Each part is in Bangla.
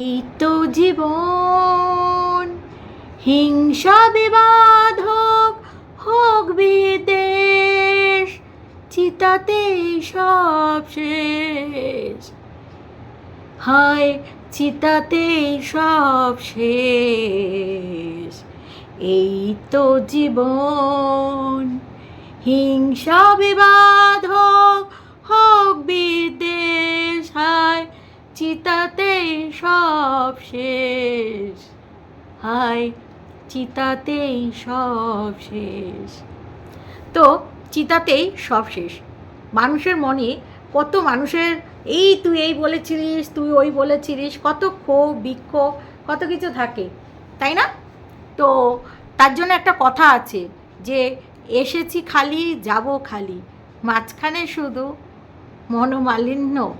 এই তো জীবন। হিংসা বিবাদ হোক হোক বিদেশ চিতাতে সব শেষ। হায়, চিতাতে সব শেষ। এই তো জীবন। হিংসা বিবাদ হোক সব শেষ। হায়, চিতাতেই সব শেষ। তো, চিতাতেই সব শেষ। মানুষের মনে কত মানুষের এই তুই এই বলেছিলিস, তুই ওই বলেছিলিস, কত ক্ষোভ, বিক্ষোভ, কত কিছু থাকে, তাই না? তো, তার জন্য একটা কথা আছে যে, এসেছি খালি, যাব খালি। মাঝখানে শুধু মনোমালিন্য।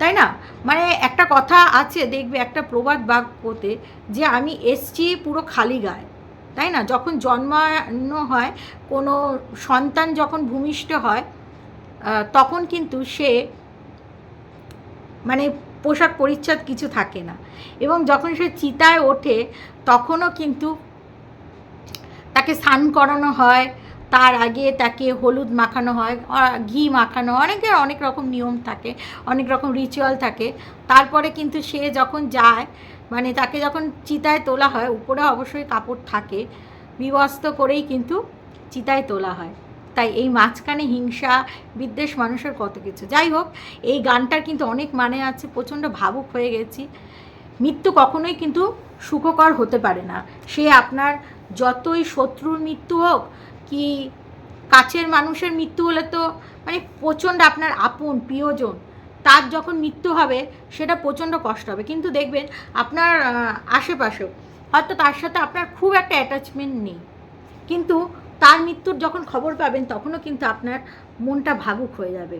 তাই না? মানে একটা কথা আছে, দেখবে একটা প্রবাদ বাক্যতে যে আমি এসছি পুরো খালি গায়ে, তাই না? যখন জন্মানো হয়, কোনো সন্তান যখন ভূমিষ্ঠ হয় তখন কিন্তু সে মানে পোশাক পরিচ্ছদ কিছু থাকে না। এবং যখন সে চিতায় ওঠে, তখনও কিন্তু তাকে স্নান করানো হয় তার আগে তাকে হলুদ মাখানো হয় ঘি মাখানো অনেকের অনেক রকম নিয়ম থাকে, অনেক রকম রিচুয়াল থাকে। তারপরে কিন্তু সে যখন যায় মানে তাকে যখন চিতায় তোলা হয়, উপরে অবশ্যই কাপড় থাকে বিবস্ত করেই কিন্তু চিতায় তোলা হয়। তাই এই মাঝখানে হিংসা, বিদ্বেষ মানুষের কত কিছু। যাই হোক, এই গানটার কিন্তু অনেক মানে আছে, প্রচণ্ড ভাবুক হয়ে গেছি। মৃত্যু কখনোই কিন্তু সুখকর হতে পারে না। সে আপনার যতই শত্রুর মৃত্যু হোক কি কাছের মানুষের মৃত্যু হলে তো মানে প্রচণ্ড আপনার আপন, প্রিয়জন, তার যখন মৃত্যু হবে, সেটা প্রচণ্ড কষ্ট হবে। কিন্তু দেখবেন, আপনার আশেপাশেও হয়তো তার সাথে আপনার খুব একটা অ্যাটাচমেন্ট নেই। কিন্তু তার মৃত্যুর যখন খবর পাবেন, তখনও কিন্তু আপনার মনটা ভাবুক হয়ে যাবে।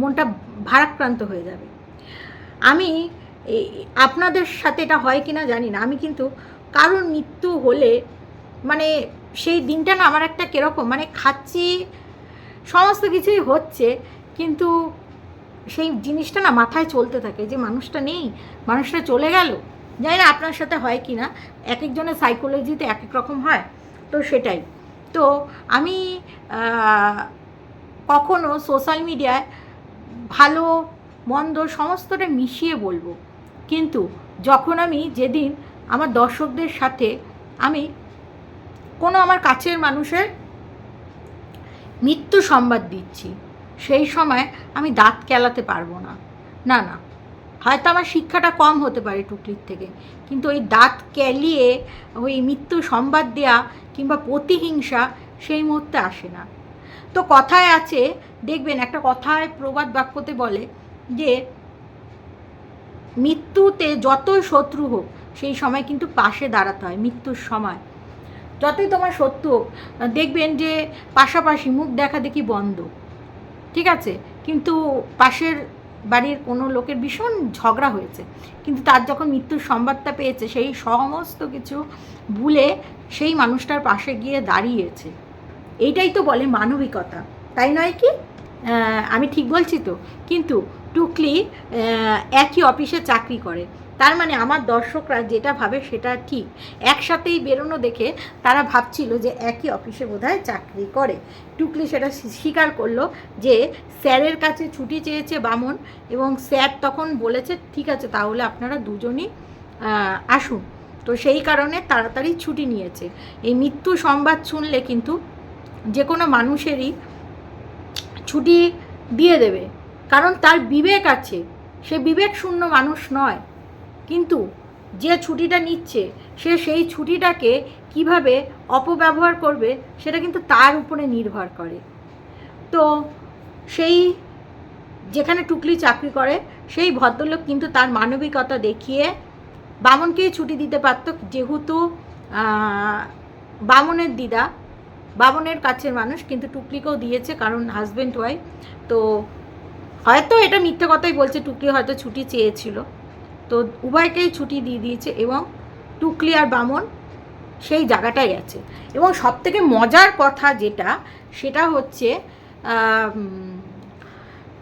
মনটা ভারাক্রান্ত হয়ে যাবে। আমি আপনাদের সাথে এটা হয় কি না জানি না। আমি কিন্তু কারোর মৃত্যু হলে মানে সেই দিনটা না আমার একটা কীরকম মানে খাচ্ছি, সমস্ত কিছুই হচ্ছে, কিন্তু সেই জিনিসটা না মাথায় চলতে থাকে যে মানুষটা নেই, মানুষটা চলে গেল। জানি না আপনার সাথে হয় কি না এক একজনের সাইকোলজিতে এক এক রকম হয়, তো সেটাই। তো আমি কখনো সোশ্যাল মিডিয়ায় ভালো, মন্দ সমস্তটা মিশিয়ে বলব। কিন্তু যখন আমি যেদিন আমার দর্শকদের সাথে আমি কোনো আমার কাছের মানুষের মৃত্যু সংবাদ দিচ্ছি। সেই সময় আমি দাঁত কেলাতে পারব না। না না। হয়তো আমার শিক্ষাটা কম হতে পারে টুকলির থেকে। কিন্তু ওই দাঁত কেলিয়ে ওই মৃত্যু সংবাদ দেয়া কিংবা প্রতিহিংসা সেই মুহূর্তে আসে না। তো কথায় আছে, দেখবেন একটা কথায় প্রবাদ বাক্যতে বলে যে, মৃত্যুতে যতই শত্রু হোক, সেই সময় কিন্তু পাশে দাঁড়াতে হয়, মৃত্যুর সময়। যতই তোমার সত্য দেখবেন যে পাশাপাশি মুখ দেখা দেখি বন্ধ। ঠিক আছে? কিন্তু পাশের বাড়ির কোনো লোকের ভীষণ ঝগড়া হয়েছে। কিন্তু তার যখন মৃত্যুর সংবাদটা পেয়েছে, সেই সমস্ত কিছু ভুলে সেই মানুষটার পাশে গিয়ে দাঁড়িয়েছে। এইটাই তো বলে মানবিকতা। তাই নয় কি? আমি ঠিক বলছি তো? কিন্তু টুকলি একই অফিসে চাকরি করে। তার মানে আমার দর্শকরা যেটা ভাবে সেটা ঠিক। একসাথেই বেরোনো দেখে তারা ভাবছিল যে একই অফিসে বোধহয় চাকরি করে। টুকলি সেটা স্বীকার করল যে স্যারের কাছে ছুটি চেয়েছে বামন এবং স্যার তখন বলেছে, ঠিক আছে, তাহলে আপনারা দুজনই আসুন। তো সেই কারণে তাড়াতাড়ি ছুটি নিয়েছে। এই মৃত্যু সংবাদ শুনলে কিন্তু যে কোনো মানুষেরই ছুটি দিয়ে দেবে। কারণ তার বিবেক আছে। সে বিবেক শূন্য মানুষ নয়। কিন্তু যে ছুটিটা নিচ্ছে, সে সেই ছুটিটাকে কীভাবে অপব্যবহার করবে, সেটা কিন্তু তার উপরে নির্ভর করে। তো সেই যেখানে টুকলি চাকরি করে, সেই ভদ্রলোক কিন্তু তার মানবিকতা দেখিয়ে বামনকেই ছুটি দিতে পারত, যেহেতু বামনের দিদা, বামনের কাছের মানুষ, কিন্তু টুকলিকেও দিয়েছে, কারণ হাজব্যান্ড ওয়াইফ তো হয়তো এটা মিথ্যে কথাই বলছে, টুকলি হয়তো ছুটি চেয়েছিল। তো উভয়কেই ছুটি দিয়ে দিয়েছে এবং টুকলি আর বামন সেই জায়গাটাই আছে। এবং সবথেকে মজার কথা যেটা, সেটা হচ্ছে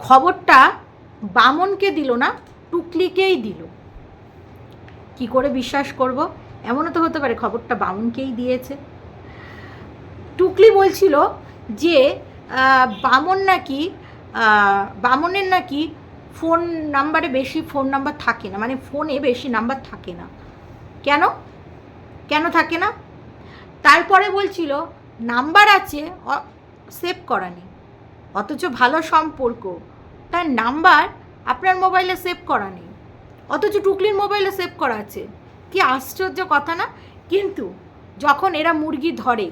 খবরটা বামনকে দিল না, টুকলিকেই দিল। কি করে বিশ্বাস করব? এমনও তো হতে পারে খবরটা বামুনকেই দিয়েছে। টুকলি বলছিল যে বামন নাকি বামনের নাকি ফোন নাম্বারে বেশি ফোন নাম্বার থাকে না মানে ফোনে বেশি নাম্বার থাকে না। কেন? কেন থাকে না? তারপরে বলছিল, নাম্বার আছে সেভ করা নেই। অথচ ভালো সম্পর্ক। তার নাম্বার আপনার মোবাইলে সেভ করা নেই। অথচ টুকলির মোবাইলে সেভ করা আছে। কি আশ্চর্য কথা না? কিন্তু যখন এরা মুরগি ধরে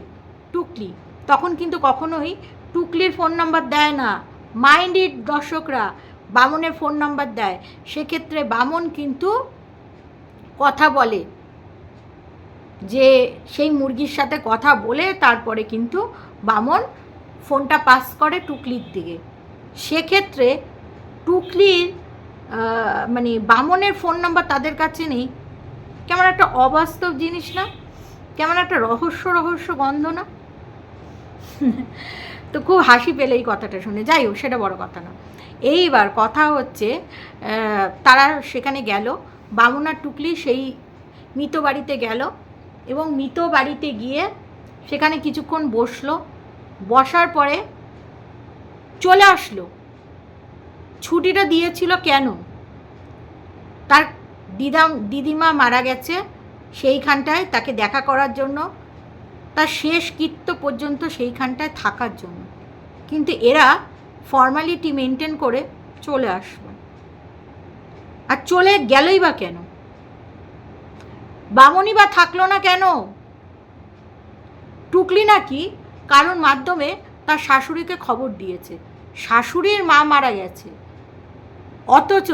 টুকলি, তখন কিন্তু কখনোই টুকলির ফোন নাম্বার দেয় না। মাইন্ডেড দর্শকরা বামনের ফোন নাম্বার দেয়, সেক্ষেত্রে বামন কিন্তু কথা বলে। যে সেই মুরগির সাথে কথা বলে, তারপরে কিন্তু বামন ফোনটা পাস করে টুকলির দিকে। সেক্ষেত্রে টুকলির মানে বামনের ফোন নাম্বার তাদের কাছে নেই। কেমন একটা অবাস্তব জিনিস না? কেমন একটা রহস্য রহস্য গন্ধ না? তো খুব হাসি পেলে এই কথাটা শুনে। যাই হোক, সেটা বড় কথা না। এইবার কথা হচ্ছে তারা সেখানে গেল, বামন আর টুকলি সেই মৃত বাড়িতে গেল এবং মৃত বাড়িতে গিয়ে সেখানে কিছুক্ষণ বসল। বসার পরে চলে আসলো। ছুটিটা দিয়েছিল কেন? তার দিদা, দিদিমা মারা গেছে, সেইখানটায় তাকে দেখা করার জন্য তার শেষ কৃত্য পর্যন্ত সেইখানটায় থাকার জন্য। কিন্তু এরা ফর্মালিটি মেনটেন করে চলে আসলো। আর চলে গেলই বা কেন? বামনি বা থাকল না কেন? টুকলি নাকি কারোর মাধ্যমে তার শাশুড়িকে খবর দিয়েছে। শাশুড়ির মা মারা গেছে। অথচ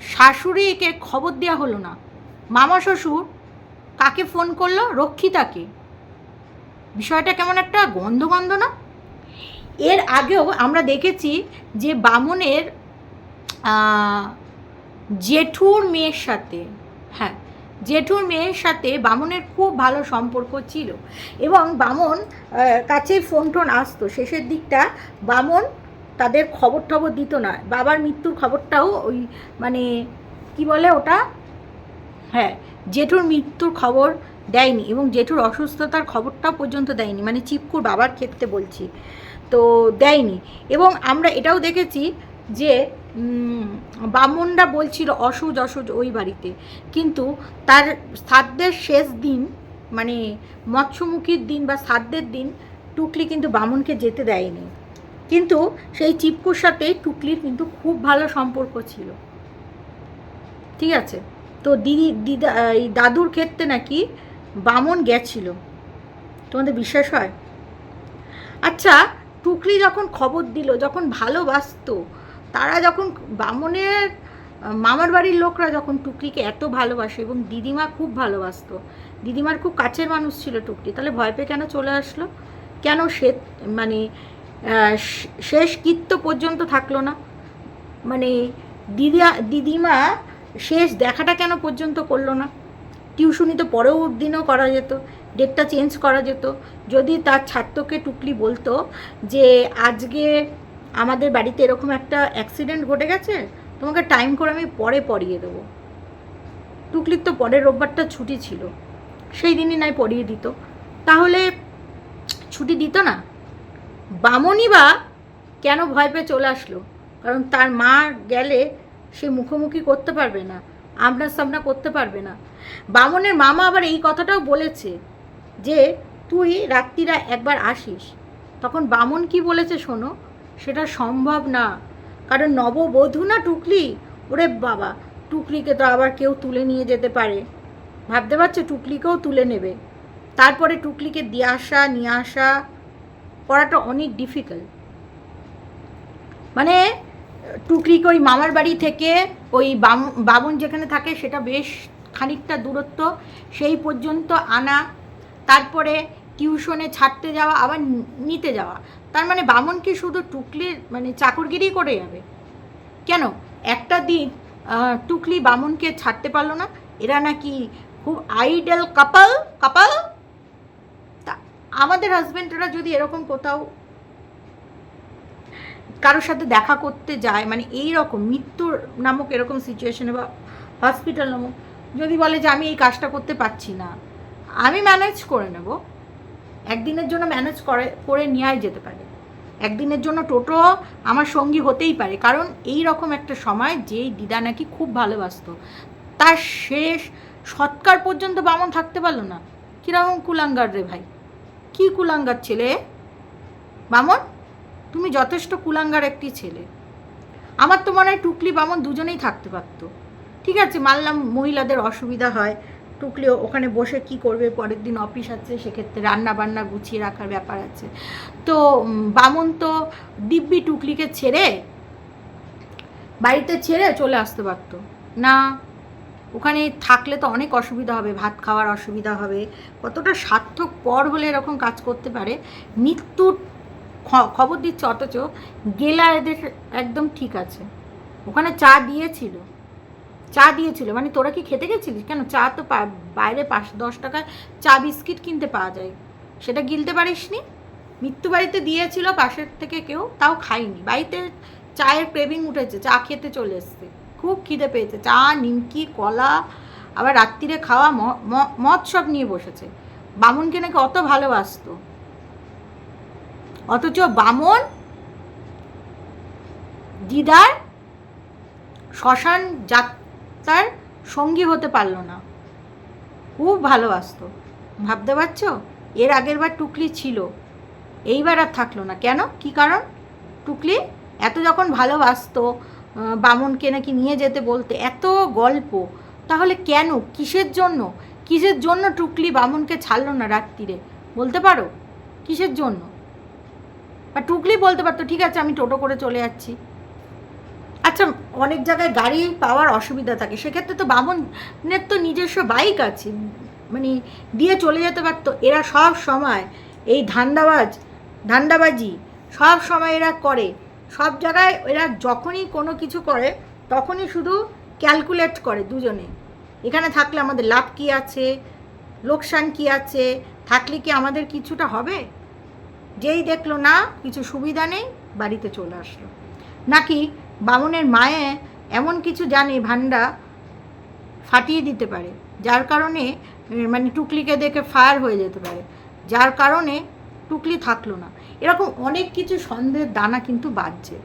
শাশুড়িকে খবর দেওয়া হলো না। মামা শ্বশুর কাকে ফোন করল? রক্ষিতাকে। বিষয়টা কেমন একটা গন্ধ গন্ধ না? এর আগেও আমরা দেখেছি যে বামনের জেঠুর মেয়ের সাথে হ্যাঁ জেঠুর মেয়ের সাথে বামনের খুব ভালো সম্পর্ক ছিল এবং বামন কাছে ফোন টোন আসতো। শেষের দিকটা বামন তাদের খবর টবর দিত না। বাবার মৃত্যুর খবরটাও ওই মানে কি বলে ওটা? হ্যাঁ জেঠুর মৃত্যুর খবর দেয়নি এবং জেঠুর অসুস্থতার খবরটাও পর্যন্ত দেয়নি। মানে চিপকুর বাবার ক্ষেত্রে বলছি। তো দেয়নি। এবং আমরা এটাও দেখেছি যে বামনরা বলছিল অসুজ অসুজ ওই বাড়িতে। কিন্তু তার শ্রাদ্ধের শেষ দিন মানে মৎস্যমুখীর দিন বা শ্রাদ্ধের দিন টুকলি কিন্তু বামনকে যেতে দেয়নি। কিন্তু সেই চিপকুর সাথে টুকলির কিন্তু খুব ভালো সম্পর্ক ছিল। ঠিক আছে? তো দিদি, দিদা, এই দাদুর ক্ষেত্রে নাকি বামন গেছিল। তোমাদের বিশ্বাস হয়? আচ্ছা টুকরি যখন খবর দিল, যখন ভালোবাসতো, তারা যখন বামনের, মামার বাড়ির লোকরা যখন টুকরিকে এত ভালোবাসে এবং দিদিমা খুব ভালোবাসতো, দিদিমার খুব কাছের মানুষ ছিল টুকরি তাহলে ভয় পেয়ে কেন চলে আসলো? কেন সে মানে শেষ কৃত্য পর্যন্ত থাকল না? মানে দিদা, দিদিমা শেষ দেখাটা কেন পর্যন্ত করল না? টিউশনি তো পরেও দিনও করা যেত, ডেটটা চেঞ্জ করা যেত। যদি তার ছাত্রকে টুকলি বলতো যে, আজকে আমাদের বাড়িতে এরকম একটা অ্যাক্সিডেন্ট ঘটে গেছে, তোমাকে টাইম করে আমি পরে পড়িয়ে দেবো। টুকলির তো পরের রোববারটা ছুটি ছিল, সেই দিনই নাই পড়িয়ে দিত। তাহলে ছুটি দিত না? বামনই বা কেন ভয় পেয়ে চলে আসলো? কারণ তার মা গেলে সে মুখোমুখি করতে পারবে না আপনার সামনা করতে পারবে না। বামনের মামা আবার এই কথাটাও বলেছে যে, তুই রাত্রিরা একবার আসিস। তখন বামন কি বলেছে শোনো? সেটা সম্ভব না। কারণ নববধূ না টুকলি? ওরে বাবা, টুকলিকে তো আবার কেউ তুলে নিয়ে যেতে পারে। ভাবতে পারছ, টুকলিকেও তুলে নেবে। তারপরে টুকলিকে দিয়ে আসা, নিয়ে আসা, করাটা অনেক ডিফিকাল্ট মানে টুকরিকে ওই মামার বাড়ি থেকে ওই বাম- বামুন যেখানে থাকে, সেটা বেশ খানিকটা দূরত্ব, সেই পর্যন্ত আনা, তারপরে টিউশনে ছাড়তে যাওয়া, আবার নিতে যাওয়া। তার মানে বামন শুধু টুকলির মানে চাকরগিরি করে যাবে। কেন? একটা দিন টুকলি বামনকে ছাড়তে পারল না। এরা নাকি খুব আইডল কাপাল কাপাল তা আমাদের হাজব্যান্ডরা যদি এরকম কোথাও কারোর সাথে দেখা করতে যায় মানে এই রকম মৃত্যুর নামক এরকম সিচুয়েশনে বা হসপিটাল নামক যদি বলে যে আমি এই কাজটা করতে পারছি না, আমি ম্যানেজ করে নেব। একদিনের জন্য ম্যানেজ করে করে নেওয়াই যেতে পারে। একদিনের জন্য টোটো আমার সঙ্গী হতেই পারে। কারণ এই রকম একটা সময় যেই দিদা নাকি খুব ভালোবাসতো। তার শেষ সৎকার পর্যন্ত বামন থাকতে পারল না। কীরকম কুলাঙ্গার রে ভাই? কি কুলাঙ্গার ছেলে? বামন, তুমি যথেষ্ট কুলাঙ্গার একটি ছেলে। আমার তো মনে হয় টুকলি বামন দুজনেই থাকতে পারতো। ঠিক আছে, মানলাম মহিলাদের অসুবিধা হয়। টুকলি ওখানে বসে কি করবে, পরের দিন অফিস আছে, সেক্ষেত্রে রান্না বান্না গুছিয়ে রাখার ব্যাপার আছে। তো বামন তো দিব্যি টুকলিকে ছেড়ে বাড়িতে ছেড়ে চলে আসতে পারতো। না, ওখানে থাকলে তো অনেক অসুবিধা হবে, ভাত খাওয়ার অসুবিধা হবে। কতটা সার্থক পর হলে এরকম কাজ করতে পারে। মৃত্যুর খবর দিচ্ছে অথচ গেলা এদের একদম ঠিক আছে। ওখানে চা দিয়েছিল। চা দিয়েছিল। মানে তোরা কি খেতে গেছিলিস? কেন? চা তো বাইরে পাঁচ, দশ টাকায় চা বিস্কিট কিনতে পাওয়া যায়। সেটা গিলতে পারিসনি? মৃত্যু বাড়িতে দিয়েছিল পাশের থেকে কেউ, তাও খাইনি। বাড়িতে চায়ের ক্রেভিং উঠেছে, চা খেতে চলে এসছে। খুব খিদে পেয়েছে। চা, নিমকি, কলা, আবার রাত্রিরে খাওয়া মদ সব নিয়ে বসেছে। বামুনকে নাকি অত ভালোবাসতো। অথচ বামন দিদার শ্মশান যাত্রার সঙ্গী হতে পারল না। খুব ভালোবাসতো। ভাবতে পারছ? এর আগের বার টুকলি ছিল। এইবার আর থাকল না। কেন? কি কারণ? টুকলি এত যখন ভালোবাসত বামনকে নাকি নিয়ে যেতে বলতে, এত গল্প। তাহলে কেন? কিসের জন্য? কিসের জন্য টুকলি বামনকে ছাড়লো না রাত্রিরে বলতে পারো? কিসের জন্য? বা টুকলি বলতে পারতো, ঠিক আছে, আমি টোটো করে চলে যাচ্ছি। আচ্ছা অনেক জায়গায় গাড়ি পাওয়ার অসুবিধা থাকে। সেক্ষেত্রে তো বামনের তো নিজস্ব বাইক আছে। মানে দিয়ে চলে যেতে পারতো। এরা সব সময় এই ধান্দাবাজ, ধান্দাবাজি সব সময় এরা করে। সব জায়গায় এরা যখনই কোনো কিছু করে, তখনই শুধু ক্যালকুলেট করে দুজনে। এখানে থাকলে আমাদের লাভ কি আছে? লোকসান কি আছে? থাকলে কি আমাদের কিছুটা হবে? যেই দেখল না, কিছু সুবিধা নেই, বাড়িতে চলে আসলো। নাকি বামনের মায়ে এমন কিছু জানে ভান্ডা ফাটিয়ে দিতে পারে, যার কারণে মানে টুকলিকে দেখে ফায়ার হয়ে যেতে পারে, যার কারণে টুকলি থাকল না। এরকম অনেক কিছু সন্দেহের দানা কিন্তু বাজছে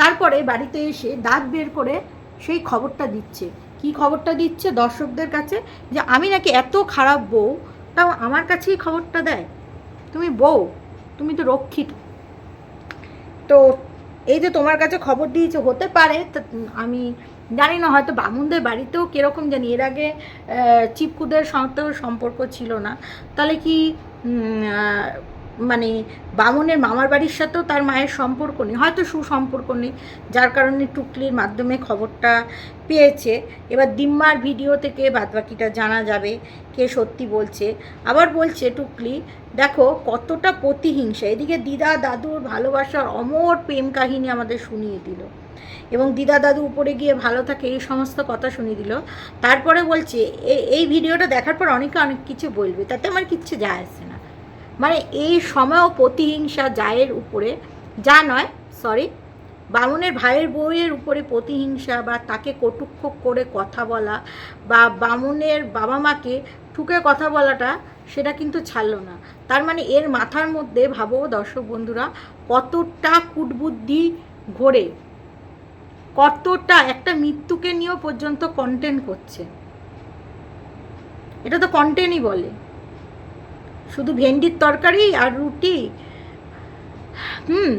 তারপরে বাড়িতে এসে দাঁত বের করে সেই খবরটা দিচ্ছে। কি খবরটা দিচ্ছে দর্শকদের কাছে? যে আমি নাকি এত খারাপ বউ, তাও আমার কাছেই খবরটা দেয়। তুমি বউ, তুমি তো রক্ষিত। তো এই যে তোমার কাছে খবর দিয়েছে, হতে পারে আমি জানি না, হয়তো বামুনদের বাড়িতেও কীরকম জানি, এর আগে চিপকুদের সাথেও সম্পর্ক ছিল না। তাহলে কি মানে বামুনের মামার বাড়ির সাথেও তার মায়ের সম্পর্ক নেই, হয়তো সুসম্পর্ক নেই, যার কারণে টুকলির মাধ্যমে খবরটা পেয়েছে। এবার দিম্মার ভিডিও থেকে বাদবাকিটা জানা যাবে কে সত্যি বলছে। আবার বলছে, টুকলি, দেখো, কতটা প্রতিহিংসা। এদিকে দিদা দাদুর ভালোবাসার অমর প্রেম কাহিনী আমাদের শুনিয়ে দিল। এবং দিদা দাদু উপরে গিয়ে ভালো থাকে, এই সমস্ত কথা শুনিয়ে দিল। তারপরে বলছে এই ভিডিওটা দেখার পর অনেকে অনেক কিছু বলবে, তাতে আমার কিচ্ছু যায় আসে না। মানে এই সময়ও প্রতিহিংসা জায়ের উপরে, যা নয় সরি বামুনের ভাইয়ের বউয়ের উপরে প্রতিহিংসা বা তাকে কটুক্ষ করে কথা বলা বা বামুনের বাবা মাকে ঠুকে কথা বলাটা সেটা কিন্তু ছাড়লো না। তার মানে এর মাথার মধ্যে, ভাবো দর্শক বন্ধুরা, কতটা কুটবুদ্ধি ঘোরে, কতটা একটা মৃত্যুকে নিয়েও পর্যন্ত কন্টেন্ট করছে। এটা তো কন্টেন্টই বলে। শুধু ভেন্ডির তরকারি আর রুটি? হুম,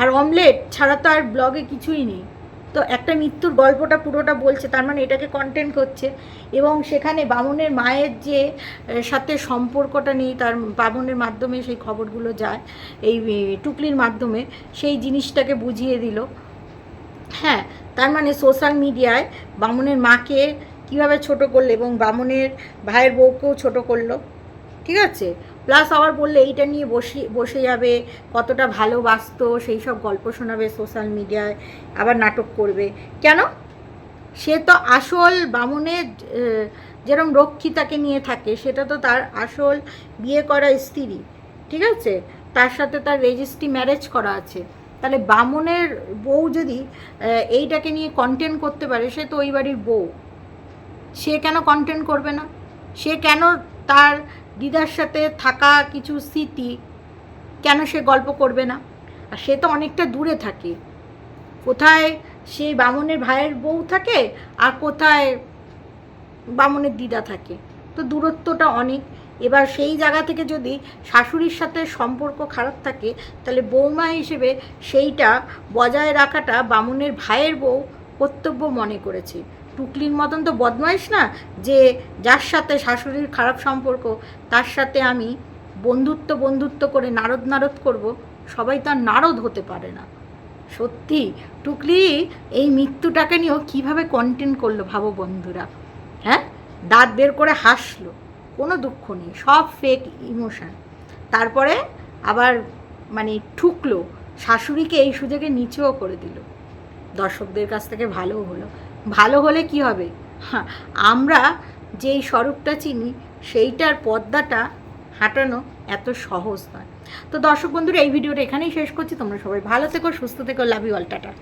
আর অমলেট ছাড়া তো আর ব্লগে কিছুই নেই। তো একটা মৃত্যুর গল্পটা পুরোটা বলছে, তার মানে এটাকে কন্টেন্ট করছে। এবং সেখানে বামুনের মায়ের যে সাথে সম্পর্কটা নেই, তার বামুনের মাধ্যমে সেই খবরগুলো যায়, এই টুকলির মাধ্যমে সেই জিনিসটাকে বুঝিয়ে দিল। হ্যাঁ তার মানে সোশ্যাল মিডিয়ায় বামুনের মাকে কীভাবে ছোট করল এবং বামুনের ভাইয়ের বউকেও ছোট করল। ঠিক আছে? প্লাস আবার বললে এইটা নিয়ে বসে বসে যাবে কতটা ভালোবাসতো সেই সব গল্প শোনাবে সোশ্যাল মিডিয়ায় আবার নাটক করবে। কেন? সে তো আসল বামুনের আহ, যেরম রক্ষিতাকে নিয়ে থাকে সেটা তো তার আসল বিয়ে করা স্ত্রী ঠিক আছে? তার সাথে তার রেজিস্ট্রি ম্যারেজ করা আছে। তাহলে বামনের বউ যদি এইটাকে নিয়ে কন্টেন্ট করতে পারে সে তো ওই বাড়ির বউ। সে কেন কন্টেন্ট করবে না? সে কেন তার দিদার সাথে থাকা কিছু স্মৃতি কেন সে গল্প করবে না? আর সে তো অনেকটা দূরে থাকে। কোথায় সেই বামনের ভাইয়ের বউ থাকে আর কোথায় বামনের দিদা থাকে? তো দূরত্বটা অনেক। এবার সেই জায়গা থেকে যদি শাশুড়ির সাথে সম্পর্ক খারাপ থাকে, তাহলে বৌমা হিসেবে সেইটা বজায় রাখাটা বামুনের ভাইয়ের বউ কর্তব্য মনে করেছে। টুকলির মতন তো বদমাইশ না, যে যার সাথে শাশুড়ির খারাপ সম্পর্ক, তার সাথে আমি বন্ধুত্ব বন্ধুত্ব করে নারদ নারদ করব, সবাই তো আর নারদ হতে পারে না। সত্যি, টুকলি, এই মৃত্যুটাকে নিয়েও কীভাবে কন্টেন্ট করল ভাবো বন্ধুরা হ্যাঁ? দাঁত বের করে হাসলো, কোনো দুঃখ নেই, সব ফেক ইমোশন তারপরে আবার মানে ঠুকলো, শাশুড়িকে এই সুযোগে নিচেও করে দিল। দর্শকদের কাছ থেকে ভালো হলো। ভালো হলে কি হবে? আমরা যেই স্বরূপটা চিনি, সেইটার পর্দাটা হাঁটানো এত সহজ নয়। তো দর্শক বন্ধুরা, এই ভিডিওটা এখানেই শেষ করছি। তোমরা সবাই ভালো থেকো, সুস্থ থেকো লাভ ইউ অল টাটা।